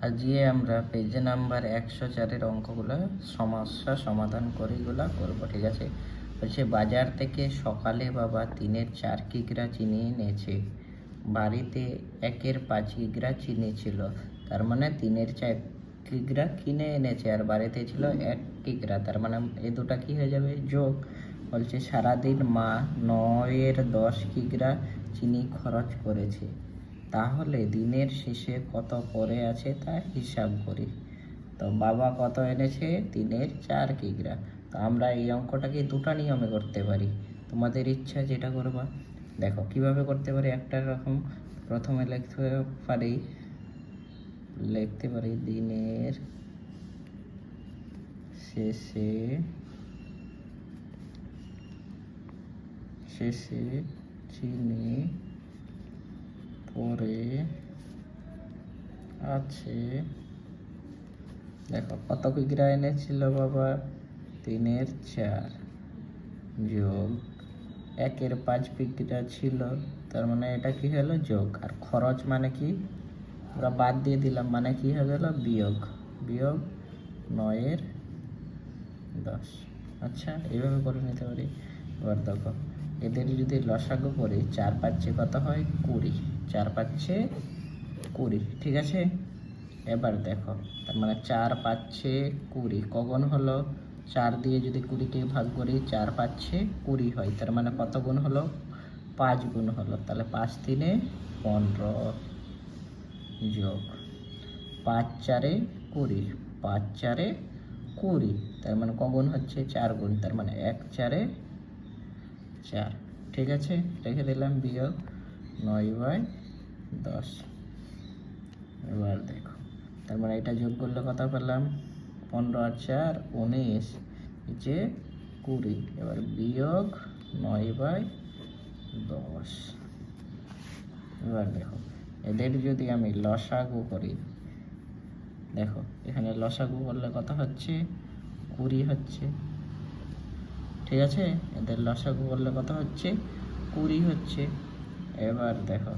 আজকে আমরা page number একশো চারের অঙ্কগুলো সমস্যা সমাধান করে এগুলো করব, ঠিক আছে? বলছে, বাজার থেকে সকালে বাবা তিনের চার কিগ্রা চিনি এনেছে। বাড়িতে একের পাঁচ কিগ্রা চিনি ছিল। তার মানে তিনের চার কিগ্রা কিনে এনেছে, আর বাড়িতে ছিল এক কিগ্রা। তার মানে এই দুটা কি হয়ে যাবে? যোগ। বলছে, সারাদিন মা নয়ের দশ কিগ্রা চিনি খরচ করেছে। তাহলে দিনের শেষে কত পড়ে আছে তা হিসাব করি। তো বাবা কত এনেছে? তিনের চার কিগ্রা। তো আমরা এই অঙ্কটাকে দুটো নিয়মে করতে পারি। তোমাদের ইচ্ছা যেটা করবা। দেখো, কীভাবে করতে পারি? একটা রকম প্রথমে লিখতে পারি। লিখতে পারি দিনের শেষে শেষে চিনি পরে আছে। দেখো, কত কিগ্রা এনেছিল বাবা? তিনের চার যোগ একের পাঁচ বিঘা ছিল। তার মানে এটা কি হলো? যোগ। আর খরচ মানে কি? আমরা বাদ দিয়ে দিলাম মানে কি হয়ে গেল? বিয়োগ। বিয়োগ নয়ের দশ। আচ্ছা এইভাবে করে নিতে পারি। এবার দেখো এদের যদি লসাগু করি, চার পাঁচে কত হয়? কুড়ি। চার পাঁচে কুড়ি, ঠিক আছে? এবার দেখো, তার মানে চার পাঁচে কুড়ি। কখন হলো? চার দিয়ে যদি কুড়িকে ভাগ করি, চার পাঁচে কুড়ি হয়। তার মানে কত গুণ হলো? পাঁচ গুণ হলো। তাহলে পাঁচ তিনে পনেরো যোগ পাঁচ চারে কুড়ি। পাঁচ চারে কুড়ি। তার মানে কগুণ হচ্ছে চার গুণ। তার মানে এক চারে চার, ঠিক আছে? রেখে দিলাম বিয়োগ নয় বাই দশ। এবার দেখো, তার মানে এটা যোগ করলে কত পেলাম? পনেরো আর চার, উনিশ, নিচে কুড়ি। এবার বিয়োগ নয় বাই দশ। এবার দেখো, এদের যদি আমি লসাগু করি, দেখো, এখানে লসাগু করলে কত হচ্ছে? কুড়ি হচ্ছে। ঠিক আছে? এদের লসাগু করলে কত হচ্ছে? কুড়ি হচ্ছে। এবার দেখো।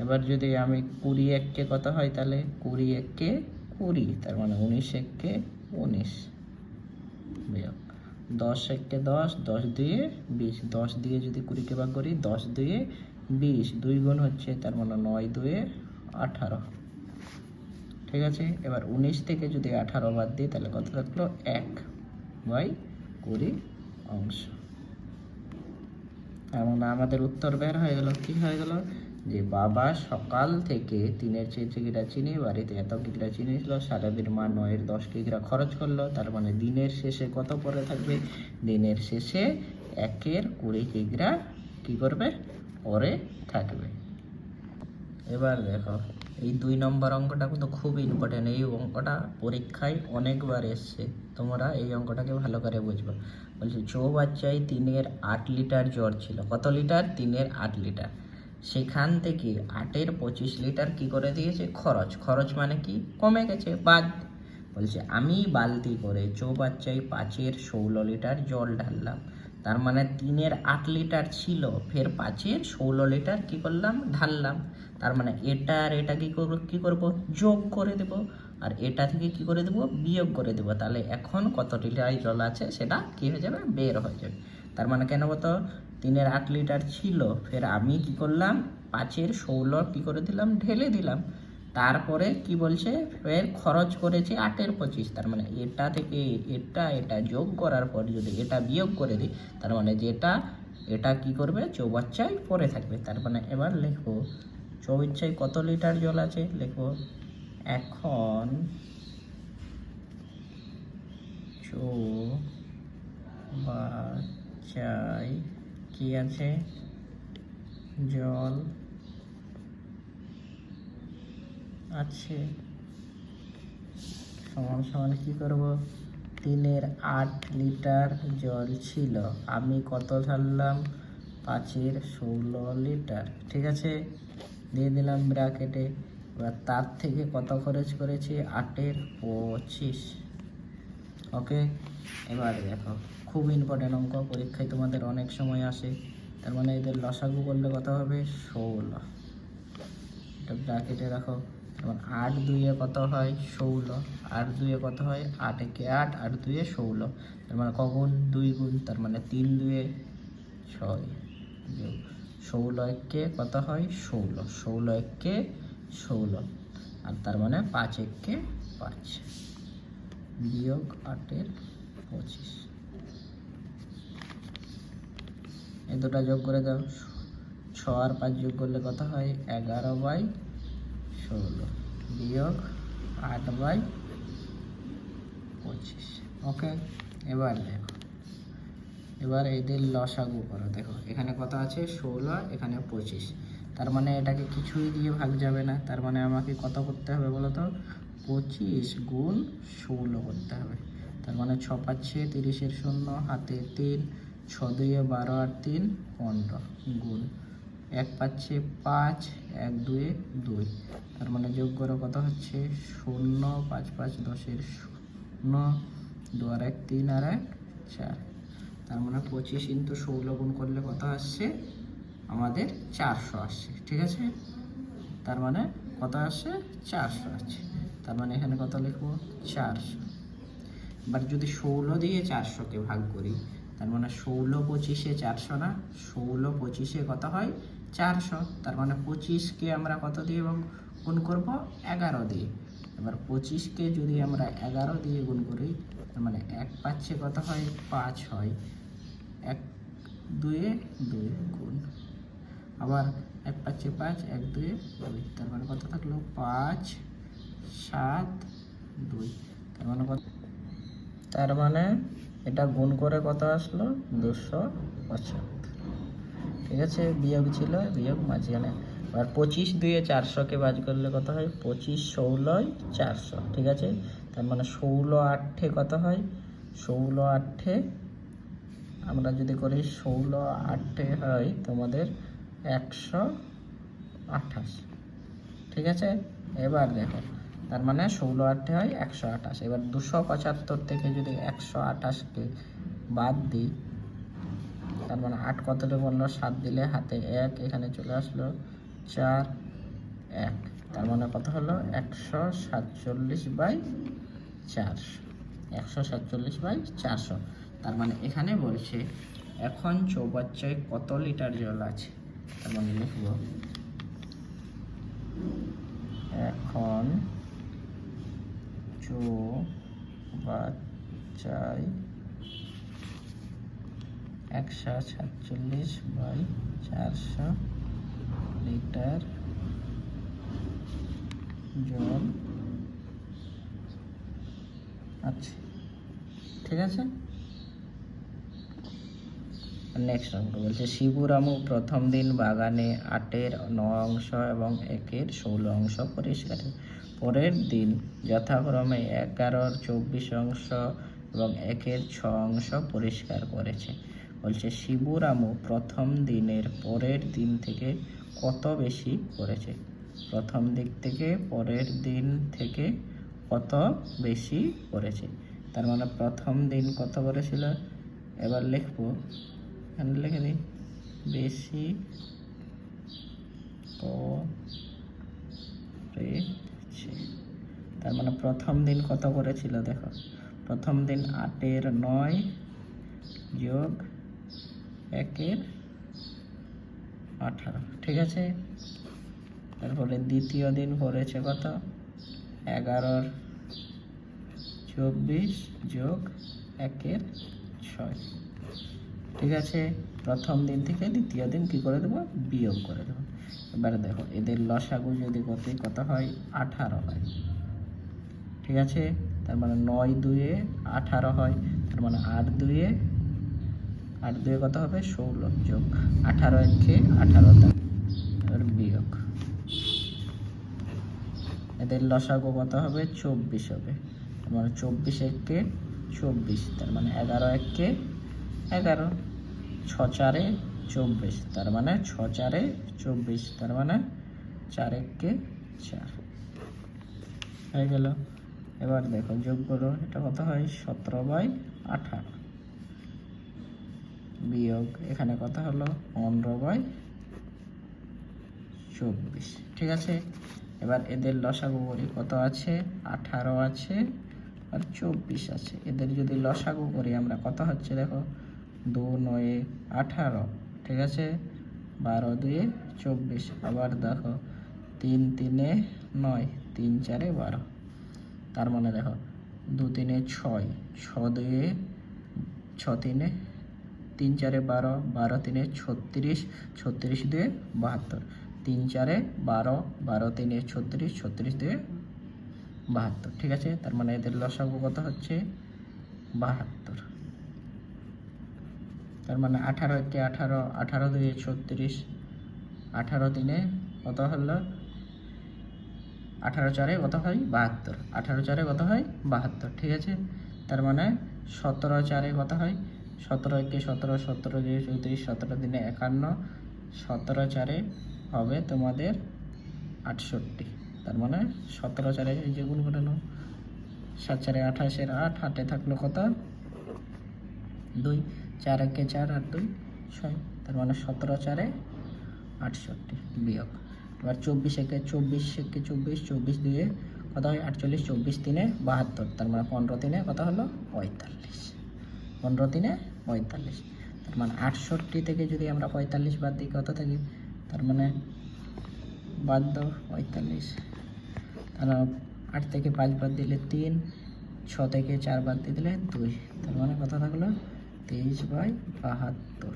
এবার যদি আমি কুড়ি এককে কত হয় তাহলে কুড়ি এককে কুড়ি, তার মানে উনিশ এককে উনিশ। বিয়োগ দশ এককে দশ দশ দুয়ে বিশ। দশ দিয়ে যদি কুড়িকে ভাগ করি, দশ দুয়ে বিশ। দুই গুণ হচ্ছে, তার মানে নয় দুয়ে আঠারো। ঠিক আছে? এবার উনিশ থেকে যদি আঠারো বাদ দিই, তাহলে কত থাকল? এক বাই কুড়ি। অংশ। এমন আমাদের উত্তর বের হয়ে গেল, কি হয়ে গেল? যে বাবা সকাল থেকে তিনের চেয়ে কিগ্রা চিনি, বাড়িতে এত কিগ্রা চিনি ছিল, সারাদিন মা নয়ের দশ কিগ্রা খরচ করল, তার মানে দিনের শেষে কত পরে থাকবে? দিনের শেষে একের কুড়ি কিগ্রা কি করবে? পরে থাকবে। এবার দেখো। এই দুই নম্বর অঙ্কটা কিন্তু খুব ইম্পর্টেন্ট এই অঙ্কটা পরীক্ষায় অনেকবার এসছে। তোমরা এই অঙ্কটাকে ভালো করে বুঝব। বলছি চৌবাচ্চায় তিনের আট লিটার জ্বর ছিল। কত লিটার? তিনের আট লিটার। সেখান থেকে আটের পঁচিশ লিটার কি করে দিয়েছে? খরচ। খরচ মানে কি? কমে গেছে, বাদ। বলছে, আমি বালতি করে চৌবাচ্চায় পাঁচের ষোলো লিটার জল ঢাললাম। তার মানে তিনের আট লিটার ছিল, ফের পাঁচের ষোলো লিটার কি করলাম? ঢাললাম। তার মানে এটা আর এটা কি করব কি করব? যোগ করে দেব। আর এটা থেকে কি করে দেব? বিয়োগ করে দেব। তাহলে এখন কত লিটার জল আছে সেটা কি হয়ে যাবে? বের হয়ে যাবে। তার মানে কেন বলতো? তিনের আট লিটার ছিল, ফের আমি কি করলাম? পাঁচের ষোলো কি করে দিলাম? ঢেলে দিলাম। তারপরে কি বলছে? ফের খরচ করেছে আটের পঁচিশ, তার মানে এটা থেকে এটা এটা যোগ করার পর যদি এটা বিয়োগ করে দিই, তার মানে যেটা, এটা কি করবে? চৌবাচ্চায় পরে থাকবে। তার মানে এবার লিখব, চৌবাচ্চায় কত লিটার জল আছে? লিখব, এখন চৌবাচ্চায় কি আছে? জল আছে। সমান সমান কি করব? তিনের আট লিটার জল ছিল। আমি কত ছাড়লাম? পাঁচের ষোলো লিটার। ঠিক আছে? দিয়ে দিলাম ব্র্যাকেটে। এবার তার থেকে কত খরচ করেছি? আটের পঁচিশ। ওকে? এবার দেখো, খুব ইম্পর্টেন্ট অঙ্ক। পরীক্ষায় তোমাদের অনেক সময় আসে। তার মানে এদের লসাগু করলে কত হবে? ষোলো। এটা ব্র্যাকেটে রাখো। এবং আট দুইয়ে কত হয় ষোলো? আট দুইয়ে কত হয়? আট একে আট আট দুইয়ে ষোলো। তার মানে কগুণ দুই গুণ, তার মানে তিন দুয়ে ছয় ষোলো একে কত হয়? ষোলো। ষোলো একে ষোলো। আর তার মানে পাঁচ একে পাঁচ বিয়োগ আটের পঁচিশ। এ দুটা যোগ করে দাও। ছ আর পাঁচ যোগ করলে কত হয়? এগারো বাই ষোলো। বিয়োগ আট বাই পঁচিশ। ওকে এবার দেখো। এবার এদের লসাগু করো। দেখো, এখানে কত আছে? ষোলো, এখানে পঁচিশ। তার মানে এটাকে কিছুই দিয়ে ভাগ যাবে না। তার মানে আমাকে কত করতে হবে বলো তো? পঁচিশ গুণ ষোলো করতে হবে। তার মানে ছ পাচ্ছে, তিরিশের শূন্য, হাতে তিন, ছ দুয়ে বারো আর তিন, পনেরো গুণ। এক পাচ্ছে পাঁচ, এক দুয়ে দুই। তার মানে যোগ করে কত হচ্ছে? শূন্য, পাঁচ পাঁচ দশের শূন্য, দু আর এক তিন আর এক চার। তার মানে পঁচিশ ইন্টু ষোলো গুণ করলে কত আসছে? আমাদের চারশো আসছে, ঠিক আছে? তার মানে কত আসছে? চারশো আসছে। তার মানে এখানে কত লিখব? চারশো। এবার যদি ষোলো দিয়ে চারশোকে ভাগ করি, তার মানে ষোলো পঁচিশে চারশো না, ষোলো পঁচিশে কত হয়? চারশো, তার মানে পঁচিশকে আমরা কত দিয়ে এবং গুণ করব? এগারো দিয়ে। এবার পঁচিশকে যদি আমরা এগারো দিয়ে গুণ করি, তার মানে এক পাচ্ছে কত হয়? পাঁচ হয়। এক, দুয়ে দুই গুণ। আবার এক পাচ্ছে পাঁচ, এক দুয়ে দুই, তার মানে কত থাকল? পাঁচ, সাত, দুই, তার মানে কত? তার মানে এটা গুণ করে কত আসলো? দুশো পঁচাত্তর। ঠিক আছে? বিয়োগ ছিল, বিয়োগ মাঝখানে। আর পঁচিশ দুয়ে চারশোকে বাজ করলে কত হয়? পঁচিশ ষোলোয় চারশো, ঠিক আছে? তার মানে ষোলো আটে কত হয়? ষোলো আটে, আমরা যদি করি ষোলো আটে হয় তোমাদের একশো আঠাশ, ঠিক আছে? এবার দেখো, তার মানে ষোলো আটে হয় একশো আঠাশ। এবার দুশো পঁচাত্তর থেকে যদি একশো আঠাশকে বাদ দিই তার মানে আট কতটা বলল সাত দিলে হাতে এক, এখানে চলে আসলো চার, এক। তার মানে কত হলো? একশো সাতচল্লিশ বাই চারশো। একশো সাতচল্লিশ বাই চারশো। তার মানে এখানে বলছে, এখন চৌবাচ্চায় কত লিটার জল আছে? তার মানে লিখব, এখন চৌবাচ্চায় একশো সাতচল্লিশ বাই চারশো লিটার জল আচ্ছা ঠিক আছে? নেক্সট অঙ্ক বলছে শিবু রামু প্রথম দিন বাগানে আটের ন অংশ এবং একের ষোলো অংশ পরিষ্কার। পরের দিন যথাক্রমে এগারোর চব্বিশ অংশ এবং একের ছ অংশ পরিষ্কার করেছে। বলছে শিবু রামু প্রথম দিনের পরের দিন থেকে কত বেশি করেছে? প্রথম দিক থেকে পরের দিন থেকে কত বেশি করেছে? তার মানে প্রথম দিন কত করেছিল? এবার লিখব। এখানে লিখে দিই, বেশি করেছে। তার মানে প্রথম দিন কত করেছিল? দেখো, প্রথম দিন আটের নয় যোগ একের আঠারো, ঠিক আছে? তারপরে দ্বিতীয় দিন পড়েছে কত? এগারোর চব্বিশ যোগ একের ছয়, ঠিক আছে? প্রথম দিন থেকে দ্বিতীয় দিন কি করে দেবো? বিয়োগ করে দেবো। এবারে দেখো, এদের লসাগু যদি কত কত হয়? আঠারো হয়, ঠিক আছে? তার মানে নয় দুয়ে আঠারো হয়, তার মানে আট দুয়ে আট দুয়ে কত হবে? ষোলো যোগ আঠারো একে আঠারো এবার বিয়োগ। এদের লসাগু কত হবে? চব্বিশ হবে। তার মানে চব্বিশ একে চব্বিশ, তার মানে এগারো একে এগারো। ছ চারে চব্বিশ, তার মানে ছ চারে চব্বিশ, তার মানে চার একে চার। হয়ে গেল। এবার দেখো যোগ করো, এটা কত হয়? সতেরো বাই আঠারো। বিয়োগ, এখানে কথা হলো পনেরো বাই চব্বিশ। ঠিক আছে? এবার এদের লসাগু করি। কত আছে? আঠারো আছে আর চব্বিশ আছে। এদের যদি লসাগু করি আমরা, কত হচ্ছে দেখো? দু নয়ে আঠারো। ঠিক আছে? বারো দুয়ে চব্বিশ। আবার দেখো, তিন তিনে নয়, তিন চারে বারো। তার মানে দেখো, দু তিনে ছয়, ছ দুয়ে, ছ তিনে তিন চারে বারো বারো তিনে ছত্রিশ ছত্রিশ দুয়ে বাহাত্তর। তিন চারে বারো বারো তিনে ছত্রিশ ছত্রিশ দুয়ে বাহাত্তর। ঠিক আছে? তার মানে এদের লসাগু কত হচ্ছে? বাহাত্তর। তার মানে আঠারো একে আঠারো আঠারো দুয়ে ছত্রিশ, আঠারো তিনে কত হলো? আঠারো চারে কত হয়? বাহাত্তর। আঠারো চারে কত হয়? বাহাত্তর। ঠিক আছে? তার মানে সতেরো চারে কত হয়? সতেরো একে সতেরো সতেরো দুই চৌত্রিশ সতেরো দিনে একান্ন, সতেরো চারে হবে তোমাদের আটষট্টি। তার মানে সতেরো চারে যে গুণ নাও। সাত চারে আঠাশের আট হাতে থাকল কত? দুই। চার একে চার আর দুই, ছয়। তার মানে সতেরো চারে আটষট্টি বিয়োগ। এবার চব্বিশ একে চব্বিশ একে চব্বিশ চব্বিশ দিয়ে কত হয়? আটচল্লিশ, চব্বিশ তিনে বাহাত্তর। তার মানে পনেরো তিনে কত হলো? পঁয়তাল্লিশ। পনেরো তিনে পঁয়তাল্লিশ। তার মানে আটষট্টি থেকে যদি আমরা পঁয়তাল্লিশ বাদ দিই, কত থাকি? তার মানে বাদ দাও পঁয়তাল্লিশ। তাহলে আট থেকে পাঁচ বাদ দিলে তিন, ছ থেকে চার বাদ দিয়ে দিলে দুই। তার মানে কত থাকল? তেইশ বাই বাহাত্তর।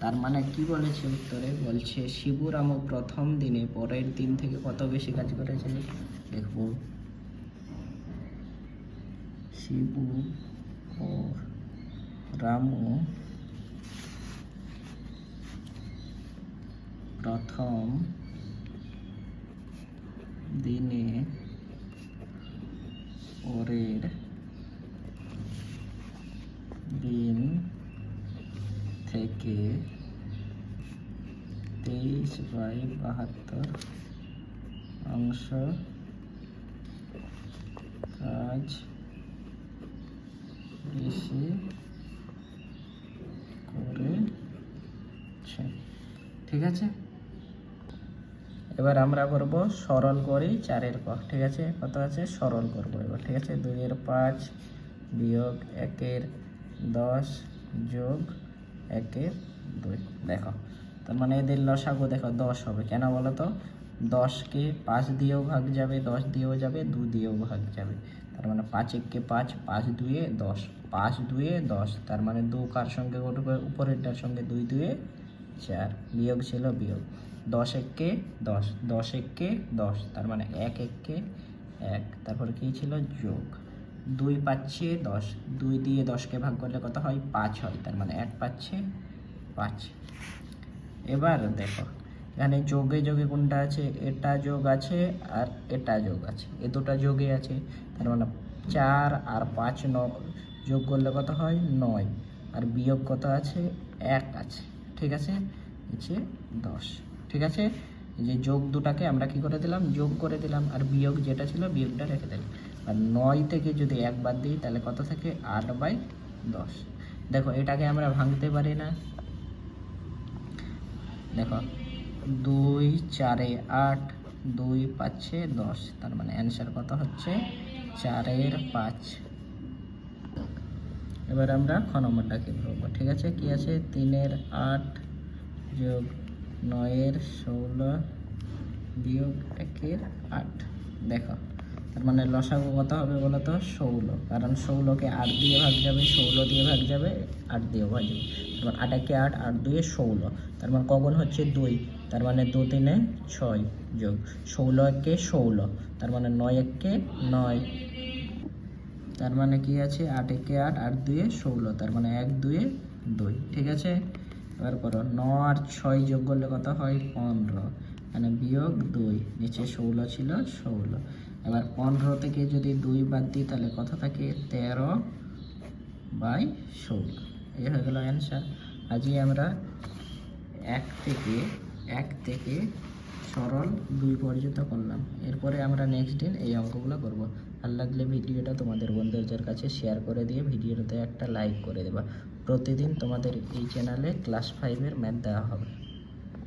তার মানে কি বলেছে উত্তরে? বলছে শিবুরাম প্রথম দিনে পরের দিন থেকে কত বেশি কাজ করেছে দেখব। শিবু ও রামু প্রথম দিনে পরের দিন থেকে তেইশ বাই বাহাত্তর অংশ কাজ বেশি করেছে ঠিক আছে? এবার আমরা করব সরল করি চারের পর। ঠিক আছে? কত আছে? সরল করব এবার। ঠিক আছে? দুইয়ের পাঁচ বিয়োগ একের দশ যোগ একের দুই। দেখো, তার মানে এদের লসাগু দেখো, দশ হবে। কেন বলো তো? দশকে পাঁচ দিয়েও ভাগ যাবে, দশ দিয়েও যাবে, দু দিয়েও ভাগ যাবে। তার মানে পাঁচ এককে পাঁচ পাঁচ দুয়ে দশ। পাঁচ দুয়ে দশ, তার মানে দু কার সঙ্গে, উপরেরটার সঙ্গে দুই দুয়ে চার, বিয়োগ ছিল বিয়োগ। দশ এককে দশ দশ এককে দশ, তার মানে এক এককে এক, তারপরে কী ছিল? যোগ। দুই পাচ্ছে দশ, দুই দিয়ে দশকে ভাগ করলে কত হয়? পাঁচ হয়, তার মানে এক পাচ্ছে পাঁচ। এবার দেখো, এখানে যোগে যোগে কোনটা আছে? এটা যোগ আছে আর এটা যোগ আছে। এ দুটা যোগে আছে, তার মানে চার আর পাঁচ ন, যোগ করলে কত হয়? নয়। আর বিয়োগ কত আছে? এক আছে। ঠিক আছে? নিচে দশ। ঠিক আছে? যে যোগ দুটাকে আমরা কি করে দিলাম? যোগ করে দিলাম আর বিয়োগ যেটা ছিল বিয়োগটা রেখে দিলাম। আর নয় থেকে যদি এক বাদ দিই, তাহলে কত থাকে? আট বাই দশ। দেখো, এটাকে আমরা ভাঙতে পারি না। দেখো, দুই, চারে আট, দুই পাঁচে দশ। তার মানে অ্যান্সার কত হচ্ছে? চারের পাঁচ। এবার আমরা খ নম্বরটা কি করব ঠিক আছে? কি আছে? তিনের আট যোগ নয়ের ষোলো বিয়োগ একের আট। দেখো, তার মানে লসাগু কত হবে বলো তো ষোলো। কারণ ষোলোকে আট দিয়ে ভাগ যাবে, ষোলো দিয়ে ভাগ যাবে, আট দিয়ে ভাগ যাবে। তার মানে আট একে আট আট দুয়ে ষোলো। তার মানে কখন হচ্ছে দুই। তার মানে দু তিনে ছয় যোগ। ষোলো একে ষোলো। তার মানে নয় একে নয়। তার মানে কি আছে? আট একে আট আট দুয়ে ষোলো, তার মানে এক দুয়ে দুই, ঠিক আছে? এবার করো ন আর ছয় যোগ করলে কত হয়? পনেরো মানে বিয়োগ দুই, নিচে ষোলো ছিল ষোলো। এবার পনেরো থেকে যদি দুই বাদ দিই, তাহলে কত থাকে? তেরো বাই ষোলো। এই হয়ে গেল অ্যান্সার আজই আমরা এক থেকে এক থেকে সরল দুই পর্যন্ত করলাম। এরপরে আমরা নেক্সট দিন এই অঙ্কগুলো করব। ভালো লাগলে ভিডিওটা তোমাদের বন্ধুদের কাছে শেয়ার করে দিয়ে ভিডিওটাতে একটা লাইক করে দেবা। প্রতিদিন তোমাদের এই চ্যানেলে ক্লাস ফাইভের ম্যাথ দেওয়া হবে।